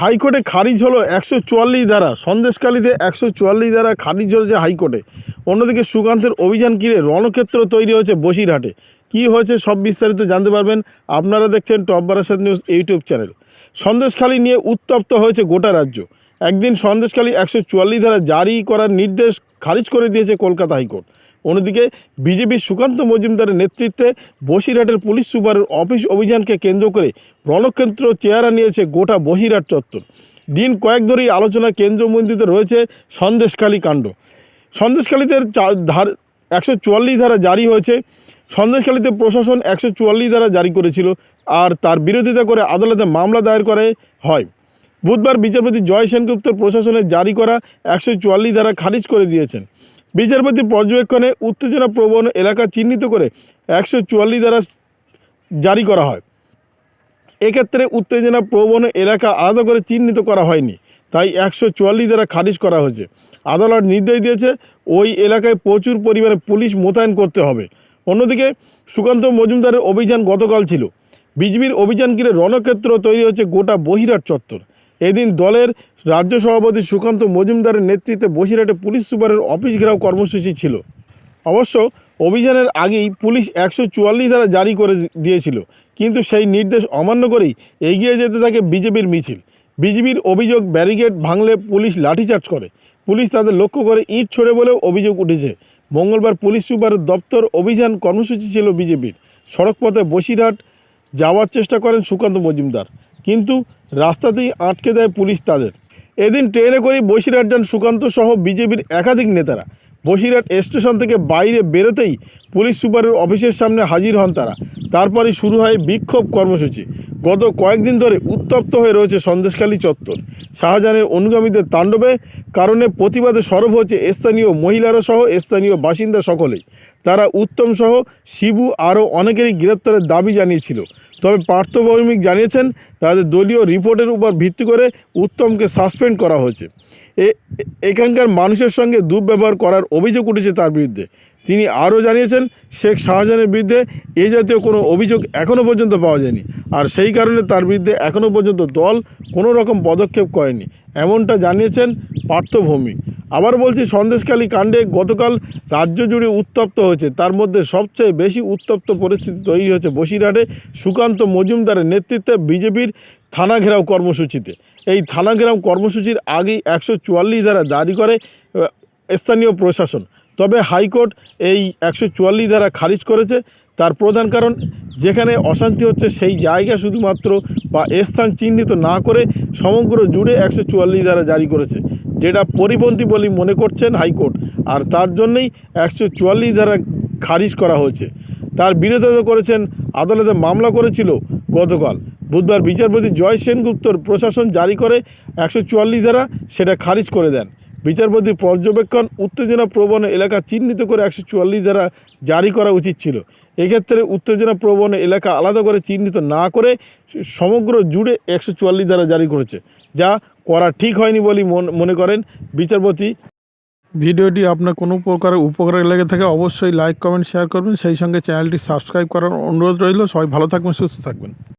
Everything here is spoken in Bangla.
হাইকোর্টে খারিজ হলো একশো চুয়াল্লিশ ধারা সন্দেশকালীতে একশো চুয়াল্লিশ ধারা খারিজ হয়েছে হাইকোর্টে। অন্যদিকে সুকান্তের অভিযান ঘিরে রণক্ষেত্র তৈরি হয়েছে বসিরহাটে। কি হয়েছে সব বিস্তারিত জানতে পারবেন আপনারা দেখছেন top Barasat news YouTube channel. Sandeshkhali নিয়ে উত্তপ্ত হয়েছে গোটা রাজ্য। একদিন সন্দেশখালী একশো চুয়াল্লিশ ধারা জারি করার নির্দেশ খারিজ করে দিয়েছে কলকাতা হাইকোর্ট। অন্যদিকে বিজেপির সুকান্ত মজুমদারের নেতৃত্বে বসিরহাটের পুলিশ সুপারের অফিস অভিযানকে কেন্দ্র করে রণক্ষেত্র চেহারা নিয়েছে গোটা বসিরহাট চত্বর। দিন কয়েক ধরেই আলোচনার কেন্দ্রমন্ত্রীতে রয়েছে সন্দেশখালী কাণ্ড। সন্দেশখালীতে চা- ধার একশো চুয়াল্লিশ ধারা জারি হয়েছে। সন্দেশখালীতে প্রশাসন একশো চুয়াল্লিশ ধারা জারি করেছিল। আর তার বিরোধিতা করে আদালতে মামলা দায়ের করে হয়। বুধবার বিচারপতি জয় সেনগুপ্তর প্রশাসনের জারি করা একশো চুয়াল্লিশ ধারা খারিজ করে দিয়েছেন। বিচারপতি পর্যবেক্ষণে উত্তেজনা প্রবণ এলাকা চিহ্নিত করে একশো চুয়াল্লিশ ধারা জারি করা হয়। এক্ষেত্রে উত্তেজনা প্রবণ এলাকা আলাদা করে চিহ্নিত করা হয়নি, তাই একশো চুয়াল্লিশ দ্বারা খারিজ করা হয়েছে। আদালত নির্দেশ দিয়েছে, ওই এলাকায় প্রচুর পরিমাণে পুলিশ মোতায়েন করতে হবে। অন্যদিকে, সুকান্ত মজুমদারের অভিযান গতকাল ছিল। বিজেপির অভিযান ঘিরে রণক্ষেত্র তৈরি হচ্ছে গোটা বহিরাট চত্বর। এদিন দলের রাজ্য সভাপতি সুকান্ত মজুমদারের নেতৃত্বে বসিরহাটে পুলিশ সুপারের অফিস ঘেরাও কর্মসূচি ছিল। অবশ্য অভিযানের আগেই পুলিশ একশো চুয়াল্লিশ ধারা জারি করে দিয়েছিল, কিন্তু সেই নির্দেশ অমান্য করেই এগিয়ে যেতে থাকে বিজেপির মিছিল। বিজেপির অভিযোগ ব্যারিকেড ভাঙলে পুলিশ লাঠিচার্জ করে। পুলিশ তাদের লক্ষ্য করে ইট ছড়ে বলেও অভিযোগ উঠেছে। মঙ্গলবার পুলিশ সুপারের দপ্তর অভিযান কর্মসূচি ছিল বিজেপির। সড়কপথে বসিরহাট যাওয়ার চেষ্টা করেন সুকান্ত মজুমদার, কিন্তু রাস্তাতেই আটকে দেয় পুলিশ তাদের। এদিন ট্রেনে করে বসিরহাট যান সুকান্ত সহ বিজেপির একাধিক নেতারা। বসিরহাট স্টেশন থেকে বাইরে বেরোতেই পুলিশ সুপারের অফিসের সামনে হাজির হন তারা। তারপরে শুরু হয় বিক্ষোভ কর্মসূচি। গত কয়েকদিন ধরে উত্তপ্ত হয়ে রয়েছে সন্দেশখালী চত্বর। শাহজাহানের অনুগামীদের তাণ্ডবে কারণে প্রতিবাদে সরব হচ্ছে স্থানীয় মহিলারা সহ স্থানীয় বাসিন্দা সকলেই। তারা উত্তম সহ শিবু আরও অনেকেরই গ্রেপ্তারের দাবি জানিয়েছিল। তবে পার্থ ভৌমিক জানিয়েছেন, তাদের দলীয় রিপোর্টের উপর ভিত্তি করে উত্তমকে সাসপেন্ড করা হয়েছে। এখানকার মানুষের সঙ্গে দুর্ব্যবহার করার অভিযোগ উঠেছে তার বিরুদ্ধে। তিনি আরও জানিয়েছেন, শেখ শাহজাহানের বিরুদ্ধে এ জাতীয় কোনো অভিযোগ এখনও পর্যন্ত পাওয়া যায়নি। আর সেই কারণে তার বিরুদ্ধে এখনও পর্যন্ত দল কোনো রকম পদক্ষেপ করেনি। এমনটা জানিয়েছেন পার্থ ভৌমিক আবার বলছি সন্দেশকালী কাণ্ডে গতকাল রাজ্য জুড়ে উত্তপ্ত হয়েছে। তার মধ্যে সবচেয়ে বেশি উত্তপ্ত পরিস্থিতি তৈরি হয়েছে বসিরহাটে সুকান্ত মজুমদারের নেতৃত্বে বিজেপির থানা ঘেরাও কর্মসূচিতে। এই থানা ঘেরাও কর্মসূচির আগেই একশো চুয়াল্লিশ ধারা জারি করে স্থানীয় প্রশাসন। তবে হাইকোর্ট এই একশো চুয়াল্লিশ ধারা খারিজ করেছে। তার প্রধান কারণ, যেখানে অশান্তি হচ্ছে সেই জায়গা শুধুমাত্র বা স্থান চিহ্নিত না করে সমগ্র জুড়ে একশো চুয়াল্লিশ ধারা জারি করেছে, যেটা পরিপন্থী বলে মনে করছেন হাইকোর্ট। আর তার জন্যই একশো চুয়াল্লিশ ধারা খারিজ করা হয়েছে। তার বিরোধিতা করেছেন, আদালতে মামলা করেছিল গতকাল। বুধবার বিচারপতি জয় সেনগুপ্তর প্রশাসন জারি করে একশো চুয়াল্লিশ ধারা সেটা খারিজ করে দেন। বিচারপতি পর্যবেক্ষণ উত্তেজনা প্রবণ এলাকা চিহ্নিত করে একশো চুয়াল্লিশ ধারা জারি করা উচিত ছিল। এক্ষেত্রে উত্তেজনা প্রবণ এলাকা আলাদা করে চিহ্নিত না করে সমগ্র জুড়ে একশো চুয়াল্লিশ ধারা জারি করেছে, যা করা ঠিক হয়নি মন- মনে করেন বিচারপতি। ভিডিওটি আপনার কোনো প্রকারের উপকারে লেগে থাকে অবশ্যই লাইক, কমেন্ট, শেয়ার করবেন। সেই সঙ্গে চ্যানেলটি সাবস্ক্রাইব করার অনুরোধ রইল। সবাই ভালো থাকবেন, সুস্থ থাকবেন।